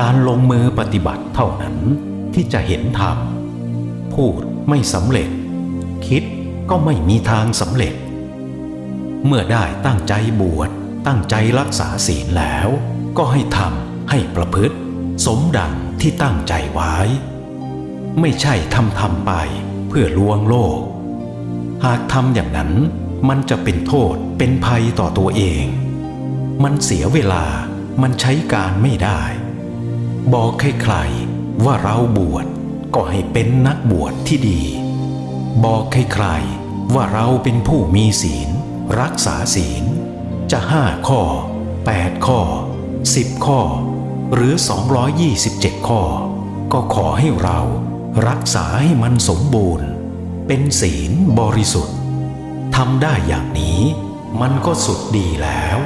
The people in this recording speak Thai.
การลงมือปฏิบัติเท่านั้นที่จะเห็นธรรม พูดไม่สำเร็จ คิดก็ไม่มีทางสำเร็จ เมื่อได้ตั้งใจบวชตั้งใจรักษาศีลแล้ว ก็ให้ทำให้ประพฤติ สมดังที่ตั้งใจไว้ ไม่ใช่ทำทำไปเพื่อลวงโลก หากทำอย่างนั้นมันจะเป็นโทษเป็นภัยต่อตัวเอง มันเสียเวลา มันใช้การไม่ได้ บอกใครๆว่าเราบวชก็ให้เป็นนักบวชที่ดี บอกใครๆว่าเราเป็นผู้มีศีล รักษาศีล จะห้าข้อ 8 ข้อ 10 ข้อ หรือ 227 ข้อ ก็ขอให้เรารักษาให้มันสมบูรณ์ เป็นศีลบริสุทธิ์ทำได้อย่างนี้มันก็สุดดีแล้ว